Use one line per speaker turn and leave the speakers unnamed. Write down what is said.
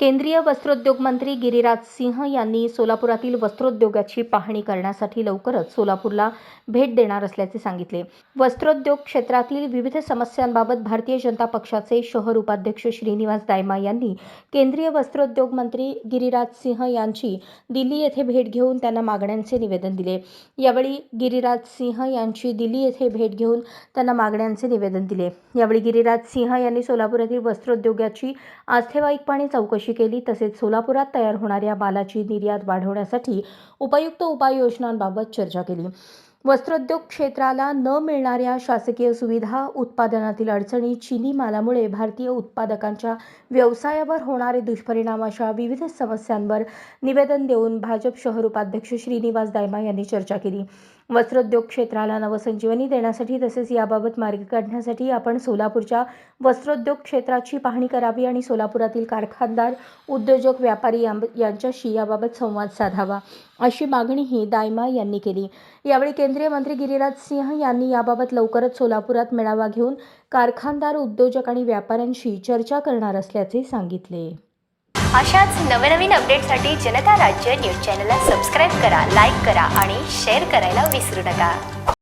केंद्रीय वस्त्रोद्योग मंत्री गिरिराज सिंह यांनी सोलापुरातील वस्त्रोद्योगाची पाहणी करण्यासाठी लवकरच सोलापूरला भेट देणार असल्याचे सांगितले. वस्त्रोद्योग क्षेत्रातील विविध समस्यांबाबत भारतीय जनता पक्षाचे शहर उपाध्यक्ष श्रीनिवास दायमा यांनी केंद्रीय वस्त्रोद्योग मंत्री गिरिराज सिंह यांची दिल्ली येथे भेट घेऊन त्यांना मागण्यांचे निवेदन दिले. यावेळी गिरिराज सिंह यांची दिल्ली येथे भेट घेऊन त्यांना मागण्यांचे निवेदन दिले. यावेळी गिरिराज सिंह यांनी सोलापुरातील वस्त्रोद्योगाची आस्थेवाईकपणे चौकशी केली? तसेच सोलापुरात तयार होणाऱ्या मालाची निर्यात वाढवण्यासाठी उपयुक्त उपाययोजनांबाबत चर्चा केली. वस्त्रोद्योग क्षेत्राला न मिळणाऱ्या शासकीय सुविधा उत्पादनातील अडचणी चिनी मालामुळे भारतीय उत्पादकांच्या व्यवसायावर होणारे दुष्परिणाम अशा विविध समस्यांवर निवेदन देऊन भाजप शहर उपाध्यक्ष श्रीनिवास दायमा यांनी चर्चा केली. वस्त्रोद्योग क्षेत्राला नवसंजीवनी देण्यासाठी तसेच याबाबत मार्ग काढण्यासाठी आपण सोलापूरच्या वस्त्रोद्योग क्षेत्राची पाहणी करावी आणि सोलापुरातील कारखानदार उद्योजक व्यापारी यांच्याशी याबाबत संवाद साधावा अशी मागणीही दायमा यांनी केली. यावेळी केंद्रीय मंत्री गिरिराज सिंह यांनी याबाबत लवकरच सोलापुरात मेळावा घेऊन कारखानदार उद्योजक आणि व्यापाऱ्यांशी चर्चा करणार असल्याचे सांगितले.
अशाच नवनवीन अपडेटसाठी जनता राज्य न्यूज चॅनलला सबस्क्राईब करा लाईक करा आणि शेअर करायला विसरू नका.